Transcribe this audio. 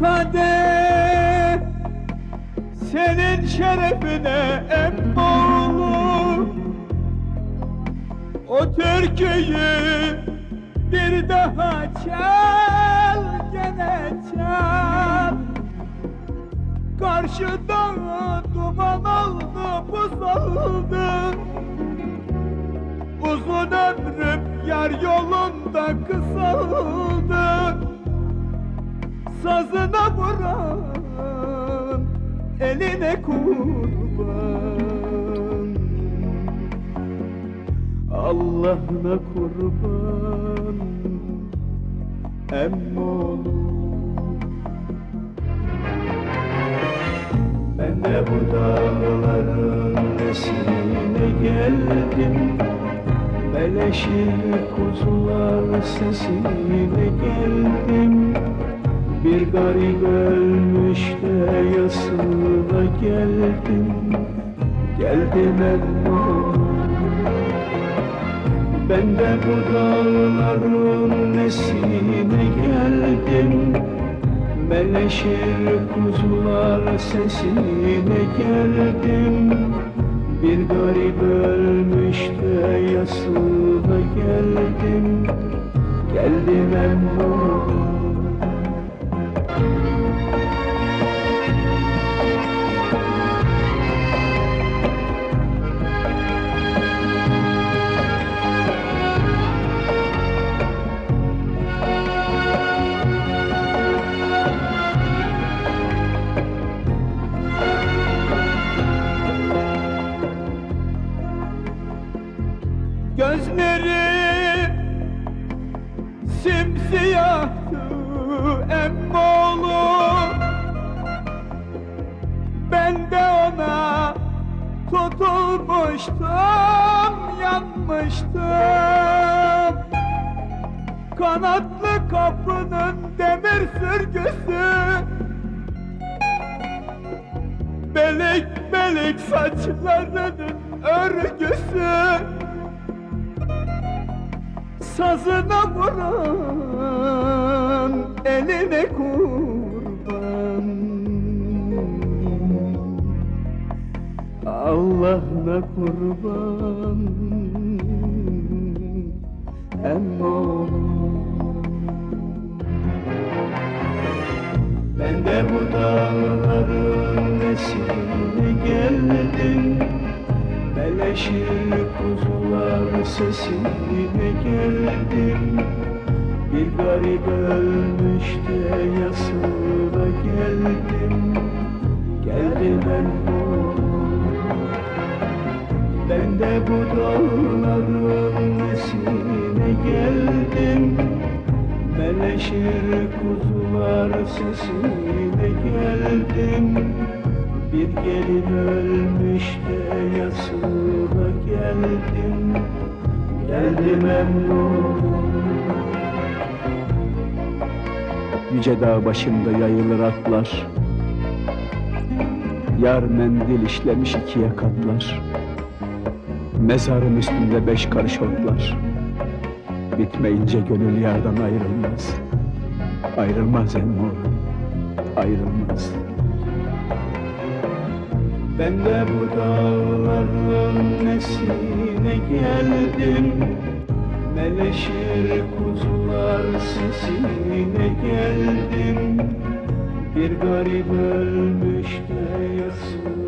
kadeh senin şerefine emmoğlu O türküyü bir daha çal gene çal. Karşıda duman oldu buz oldu Uzun ömrüm yar yolunda kısaldı Sazına vuran eline kurban. Allah'ına kurban emmoğlu. Ben de bu dağların nesine geldim. Beleşir kuzular sesine geldim garip ölmüş de yasına geldim. Geldim emmoğlu ben de bu dağların nesine geldim. Meleşir kuzular sesine geldim. Bir garip ölmüş de yasına geldim. Geldim emmoğlu Gözleri simsiyahtı emmoğlu tutulmuştum, yanmıştım. Kanatlı kapının demir sürgüsü. Belik belik saçlarının örgüsü. Sazına vuran eline kurban Allah'ına kurban. Emmoğlu Ben de bu dağların nesine geldim. Beleşir kuzular sesine geldim. Bir garip ölmüş de yasına geldim. Geldim emmoğlu Ben de bu dağların nesine geldim? Meleşir kuzular sesine geldim. Bir gelin ölmüş de yasına geldim. Geldim emmoğlu Yüce dağ başında yayılır atlar. Yar mendil işlemiş ikiye katlar Mezarın üstünde beş karış otlar. Bitmeyince gönül yardan ayrılmaz. Ayrılmaz emmoğlu Ayrılmaz. Ben de bu dağların nesine geldim. Meleşir kuzular sesine geldim. Bir garip ölmüş de yasına